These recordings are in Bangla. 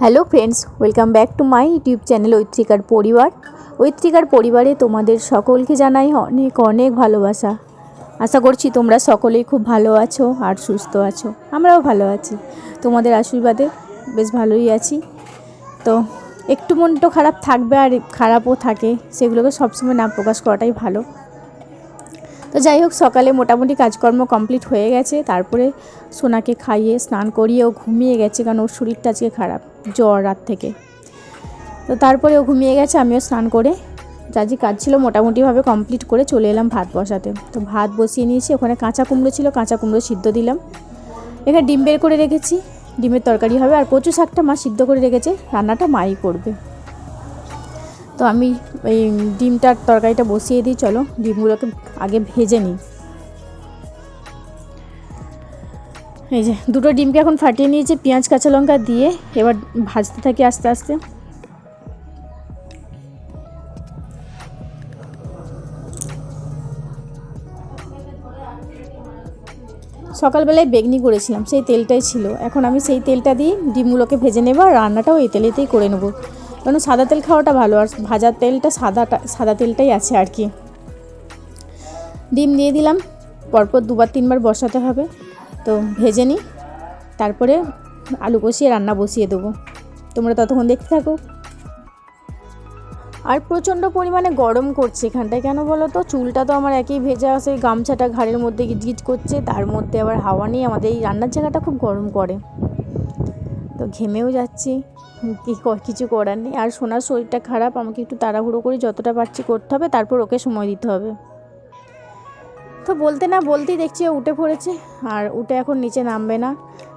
Hello friends, welcome back to my YouTube channel ঐত্রিকার পরিবার। ঐত্রিকার পরিবারে তোমাদের সকলকে জানাই অনেক অনেক ভালোবাসা। আশা করছি তোমরা সকলেই খুব ভালো আছো আর সুস্থ আছো। আমরাও ভালো আছি। তোমাদের আশীর্বাদে বেশ ভালোই আছি। তো একটু মনটা খারাপ থাকবে আর খারাপও থাকে। সেগুলোকে সবসময় না প্রকাশ করাটাই ভালো। তো যাই হোক, সকালে মোটামুটি কাজকর্ম কমপ্লিট হয়ে গেছে। তারপরে সোনাকে খাইয়ে স্নান করিয়ে ও ঘুমিয়ে গেছে কারণ ওর শরীরটা আজকে খারাপ, জ্বর রাত থেকে। তো তারপরে ও ঘুমিয়ে গেছে, আমিও স্নান করে যা যে কাজ ছিল মোটামুটিভাবে কমপ্লিট করে চলে এলাম ভাত বসাতে। তো ভাত বসিয়ে নিয়েছি, ওখানে কাঁচা কুমড়ো ছিল, কাঁচা কুমড়ো সিদ্ধ দিলাম। এখানে ডিম বের করে রেখেছি, ডিমের তরকারি হবে আর কচু শাকটা মা সিদ্ধ করে রেখেছে, রান্নাটা মাই করবে। তো আমি এই ডিমটার তরকারিটা বসিয়ে দিই, চলো। ডিমগুলোকে আগে ভেজে নিই। এই যে, দুটো ডিমকে এখন ফাটিয়ে নিয়েছি, পেঁয়াজ, কাঁচা লঙ্কা দিয়ে। এবার ভাজতে থাকি আস্তে আস্তে। সকালবেলায় বেগনি করেছিলাম, সেই তেলটাই ছিল। এখন আমি সেই তেলটা দিয়ে ডিমগুলোকে ভেজে নেব, আর রান্নাটাও এই তেলেতেই করে নেব। কারণ সাদা তেল খাওয়াটা ভালো, আর ভাজার তেলটা সাদাটা, সাদা তেলটাই আছে আর কি। ডিম দিয়ে দিলাম, পরপর দুবার তিনবার বসাতে হবে। তো ভেজে নিই, তারপরে আলু কষিয়ে রান্না বসিয়ে দেবো। তোমরা ততক্ষণ দেখতে থাকো। আর প্রচণ্ড পরিমাণে গরম করছে এখানটায়, কেন বলো তো? চুলটা তো আমার একই ভেজা, সেই গামছাটা ঘাড়ের মধ্যে গিজগিজ করছে, তার মধ্যে আবার হাওয়া নিয়ে আমাদের এই রান্নার জায়গাটা খুব গরম করে। ঘেমেও যাচ্ছি, কি কিছু করার নেই। আর সোনার শরীরটা খারাপ, আমাকে একটু তাড়াহুড়ো করে যতটা পারছি করতে হবে, তারপর ওকে সময় দিতে হবে। তো বলতে না বলতেই দেখছি ও উঠে পড়েছে, আর উঠে এখন নিচে নামবে না,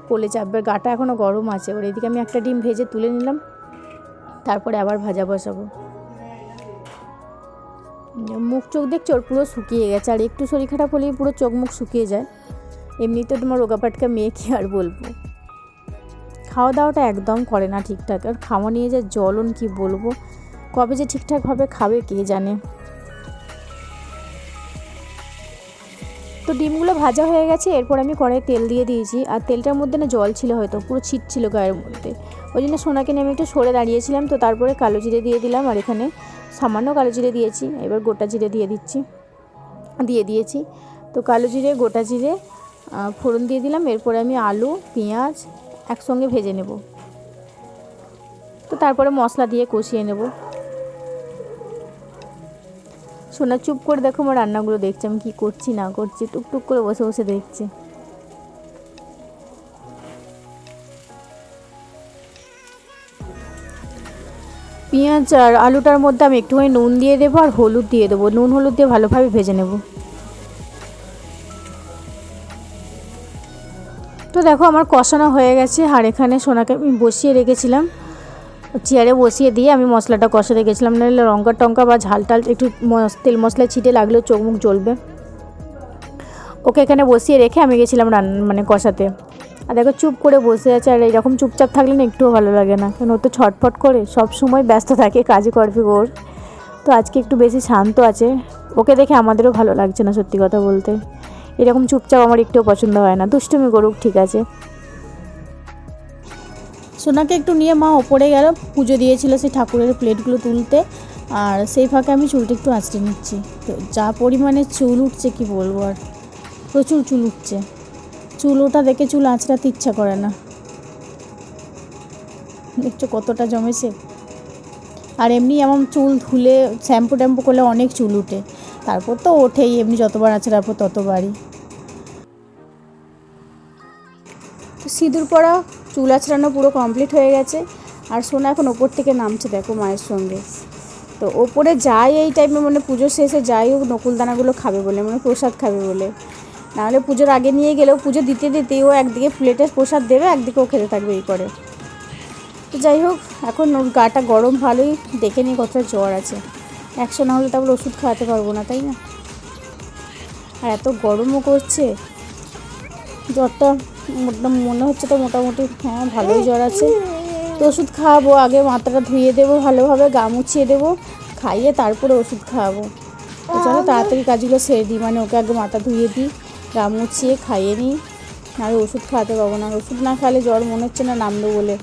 কোলে চাপবে, গাটা এখনও গরম আছে। ওর এদিকে আমি একটা ডিম ভেজে তুলে নিলাম, তারপরে আবার ভাজা বসাবো। মুখ চোখ দেখছ ওর পুরো শুকিয়ে গেছে, আর একটু শরীর খারাপ হলেই পুরো চোখ মুখ শুকিয়ে যায়। এমনিতে তোমার রোগাপাটকা মেয়ে কি আর বলব খাওয়া দাওয়াটা একদম করে না ঠিকঠাক। আর খাওয়া নিয়ে যে জ্বলন কি বলব? কবে যে ঠিকঠাকভাবে খাবে কে জানে? তো ডিমগুলো ভাজা হয়ে গেছে, এরপর আমি কড়াই তেল দিয়ে দিয়েছি। আর তেলটার মধ্যে না জল ছিল হয়তো, পুরো ছিট ছিল গায়ের মধ্যে। ওই জন্য সোনাকে নিয়ে আমি একটু সরে দাঁড়িয়েছিলাম, তো তারপরে কালো জিরে দিয়ে দিলাম। আর এখানে সামান্য কালো জিরে দিয়েছি, এবার গোটা জিরে দিয়ে দিচ্ছি। দিয়ে দিয়েছি। তো কালো জিরে, গোটা জিরে ফোড়ন দিয়ে দিলাম। এরপরে আমি আলু, পেঁয়াজ একসঙ্গে ভেজে নেব। তো তারপরে মশলা দিয়ে কষিয়ে নেব। সোনা, চুপ করে দেখো আমার রান্নাগুলো, দেখছে আমি কী করছি, না করছি, টুকটুক করে বসে বসে দেখছে। পেঁয়াজ আর আলুটার মধ্যে আমি একটুখানি নুন দিয়ে দেবো আর হলুদ দিয়ে দেবো। নুন, হলুদ দিয়ে ভালোভাবে ভেজে নেব। তো দেখো আমার কষানো হয়ে গেছে, আর এখানে সোনাকে আমি বসিয়ে রেখেছিলাম। চেয়ারে বসিয়ে দিয়ে আমি মশলাটা কষে রেখেছিলাম নাহলে লঙ্কা টঙ্কা বা ঝাল টাল একটু তেল মশলা ছিটে লাগলেও চোখ মুখ জ্বলবে। ওকে এখানে বসিয়ে রেখে আমি গেছিলাম রান্না মানে কষাতে। আর দেখো চুপ করে বসে আছে, আর এরকম চুপচাপ থাকলে না একটুও ভালো লাগে না। কারণ ও তো ছটফট করে, সব সময় ব্যস্ত থাকে কাজে করবে ওর। তো আজকে একটু বেশি শান্ত আছে। ওকে দেখে আমাদেরও ভালো লাগছে না সত্যি কথা বলতে। এরকম চুপচাপ আমার একটুও পছন্দ হয় না। দুষ্টুমি করুক, ঠিক আছে। সোনাকে একটু নিয়ে মা ওপরে গেল, পুজো দিয়েছিল সেই ঠাকুরের প্লেটগুলো তুলতে, আর সেই ফাঁকে আমি চুলটা একটু আঁচড়ে নিচ্ছি। তো যা পরিমাণে চুল উঠছে, কি বলব আর। প্রচুর চুল উঠছে। চুল ওটা দেখে চুল আঁচড়াতে ইচ্ছা করে না। দেখছ কতটা জমেছে। আর এমনি এমন চুল ধুলে, শ্যাম্পু ট্যাম্পু করলে অনেক চুল উঠে। তারপর তো ওঠেই, এমনি যতবার আঁচড়াবো ততবারই। তো সিঁদুর পরা, চুল আঁচড়ানো পুরো কমপ্লিট হয়ে গেছে। আর সোনা এখন ওপর থেকে নামছে, দেখো মায়ের সঙ্গে। তো ওপরে যাই এই টাইমে মানে পুজো শেষে যাই হোক, নকুলদানাগুলো খাবে বলে মানে প্রসাদ খাবে বলে। নাহলে পুজোর আগে নিয়ে গেলেও, পুজো দিতে দিতে ও একদিকে প্লেটে প্রসাদ দেবে, একদিকে ও খেতে থাকবে এই করে। তো যাই হোক, এখন ওর গাটা গরম, ভালোই। দেখে নিই কতটা জ্বর আছে। একশো না হলে তারপর ওষুধ খাওয়াতে পারব না, তাই না? আর এত গরমও করছে। জ্বরটা মনে হচ্ছে তো মোটামুটি হ্যাঁ ভালোই জ্বর আছে। তো ওষুধ খাওয়াবো, আগে মাথাটা ধুয়ে দেবো, ভালোভাবে গা মুছিয়ে দেবো, খাইয়ে তারপরে ওষুধ খাওয়াবো। চলো তাড়াতাড়ি কাজগুলো সেরে দিই মানে ওকে আগে মাথা ধুয়ে দিই, গা মুছিয়ে খাইয়ে নিই। আর ওষুধ খাওয়াতে পারব না। ওষুধ না খাওয়ালে জ্বর মনে হচ্ছে না নামবে বলে।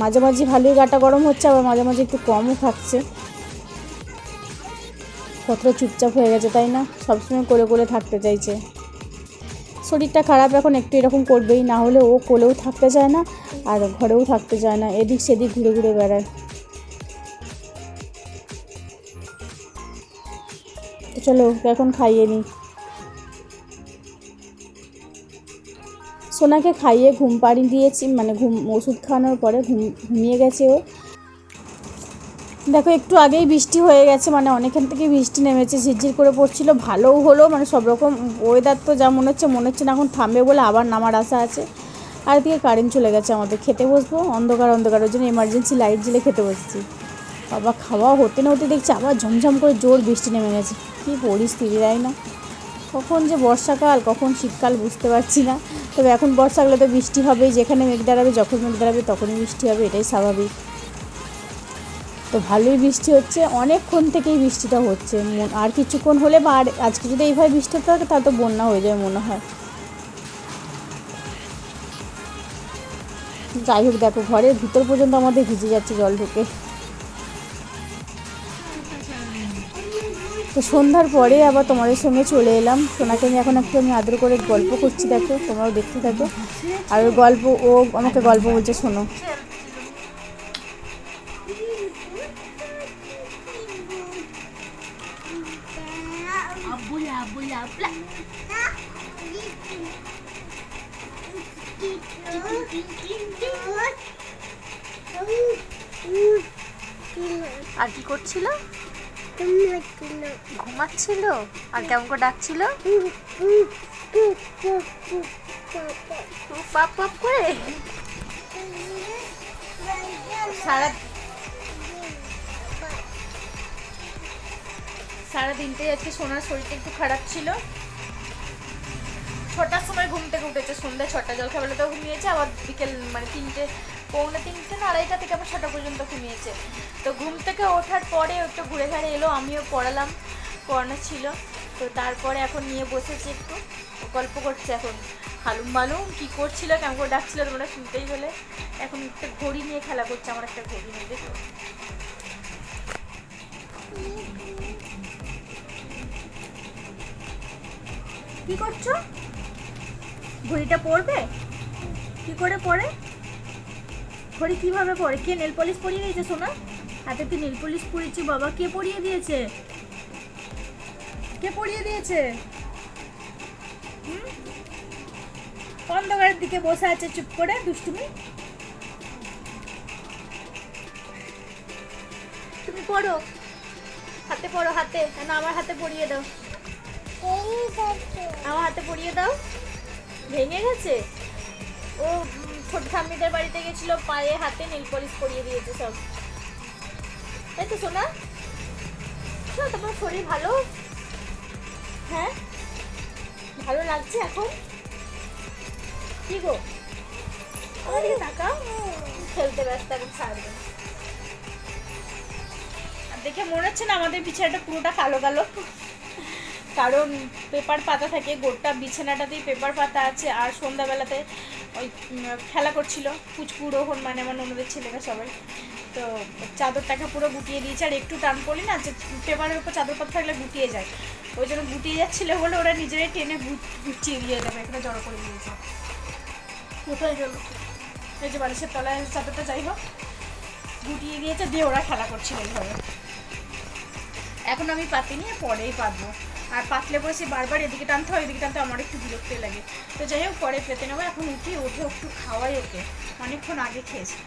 মাঝে মাঝে ভালোই গাটা গরম হচ্ছে, আবার মাঝে মাঝে একটু কমও থাকছে। কতটা চুপচাপ হয়ে গেছে, তাই না? সবসময় করে করে থাকতে চাইছে। শরীরটা খারাপ এখন একটু এরকম করবেই, না হলে ও কোলেও থাকতে চায় না, আর ঘরেও থাকতে চায় না, এদিক সেদিক ঘুরে ঘুরে বেড়ায়। চলো এখন খাইয়ে নিই। সোনাকে খাইয়ে ঘুম পাড়ি দিয়েছি মানে ঘুম, ওষুধ খাওয়ানোর পরে ঘুম, ঘুমিয়ে গেছে ও। দেখো, একটু আগেই বৃষ্টি হয়ে গেছে মানে অনেকখান থেকে বৃষ্টি নেমেছে, ঝিরঝির করে পড়ছিল, ভালোও হলো মানে সব রকম ওয়েদার তো যা মনে হচ্ছে মনে হচ্ছে না এখন থামবে বলে আবার নামার আশা আছে। আর এদিকে কারেন্ট চলে গেছে আমাদের, খেতে বসবো, অন্ধকার অন্ধকার, ওই জন্য এমার্জেন্সি লাইট জ্বেলে খেতে বসেছি। বাবা, খাওয়া হতে না হতে দেখছি আবার ঝমঝম করে জোর বৃষ্টি নেমে গেছে, কী পরিস্থিতি, তাই না? কখন যে বর্ষাকাল, কখন শীতকাল বুঝতে পারছি না, তবে এখন বর্ষাকালে তো বৃষ্টি হবেই, যেখানে মেঘ দাঁড়াবে, যখন মেঘ দাঁড়াবে, তখনই বৃষ্টি হবে, এটাই স্বাভাবিক। তো ভালোই বৃষ্টি হচ্ছে, অনেকক্ষণ থেকেই বৃষ্টিটা হচ্ছে। আর কিছুক্ষণ হলে বা আর আজকে যদি এইভাবে বৃষ্টি থাকে, তাহলে তো বন্যা হয়ে যায় মনে হয়। যাই হোক, দেখো ঘরের ভিতর পর্যন্ত আমাদের ভিজে যাচ্ছে জল ঢুকে। তো সন্ধ্যার পরে আবার তোমাদের সঙ্গে চলে এলাম। সোনাকে আমি এখন একটু আমি আদর করে গল্প করছি, দেখো, তোমরাও দেখতে থাকো। আর গল্প, ও আমাকে গল্প বলছে, শোনো। আর কি করছিল ঘুমাচ্ছিল আর কেমন করে ডাকছিল পাপ পাপ করে সারা সারা দিনটাই আজকে সোনার শরীরটা একটু খারাপ ছিল। ছটার সময় ঘুম থেকে উঠেছে, সন্ধ্যা ছটা জল খাবেলাতেও ঘুমিয়েছে, আবার বিকেল মানে তিনটে, পৌনে তিনটে না আড়াইটা থেকে আবার ছটা পর্যন্ত ঘুমিয়েছে। তো ঘুম থেকে ওঠার পরে একটু ঘুরে ঘাড়ে এলো, আমিও পড়ালাম, পড়ানো ছিল। তো তারপরে এখন নিয়ে বসেছি একটু, গল্প করছে এখন। হালুম মালুম, কী করছিল, কেমন করে ডাকছিল তোমরা শুনতেই পেলে। এখন একটা ঘড়ি নিয়ে খেলা করছে, আমার একটা ঘড়ি নিয়ে দেখো। কি করছ? ঘড়িটা পরবে? কি করে পরে? ঘড়ি কীভাবে পরে? কে নেল পলিশ পরিয়ে দিয়েছে, সোনা? হাতে তুই নেল পলিশ পরিয়েছি বাবা, কে পরিয়ে দিয়েছে? কে পরিয়ে দিয়েছে? অন্ধকারের দিকে বসে আছে চুপ করে, দুষ্টুমি। তুমি পড়ো হাতে পড়ো হাতে। কেন আমার হাতে পরিয়ে দাও। আমার হাতে পরিয়ে দাও। ভেঙে গেছে? ও ছোট ঠাম্মিদের বাড়িতে গেছিল পায়ে হাতে নীল পলিশ পরিয়ে দিয়েছে সব। তাই তো সোনা? শোনো, তোমার শরীর ভালো? হ্যাঁ? ভালো লাগছে এখন? কি গো? আমার দিকে তাকাও। খেলতে ব্যস্ত এখন আর দেখে মনে হচ্ছে না আমাদের বিছানাটা পুরোটা কালো কালো কারণ পেপার পাতা থাকে, গোটা বিছানাটাতেই পেপার পাতা আছে আর সন্ধ্যাবেলাতে ওই খেলা করছিল পুচকু রোহন মানে আমার ননদের ছেলেরা সবাই। তো চাদরটাকে পুরো গুটিয়ে দিয়েছে আর একটু টান পড়লি না যে পেপারের উপর চাদর পাতা থাকলে গুটিয়ে যায়। ওই জন্য গুটিয়ে যাচ্ছিল বলে ওরা নিজেরাই টেনে গু- গুছিয়ে দিয়ে যাবে এখানে জড়ো করে দিয়েছে। কোথায় গেল? এই যে বালিশের তলায় চাদরটা যাই হোক, গুটিয়ে দিয়েছে, দিয়ে ওরা খেলা করছিল এইভাবে। এখন আমি পাতিনি পরেই পাতবো। আর পাতলে পরে সে বারবার এদিকে টানতে হয় এদিকে টানতে আমার একটু বিরক্তি লাগে। তো যাই হোক, পরে পেতে নেব, এখন উঠি ওঠে একটু খাওয়াই ওকে। অনেকক্ষণ আগে খেয়েছি।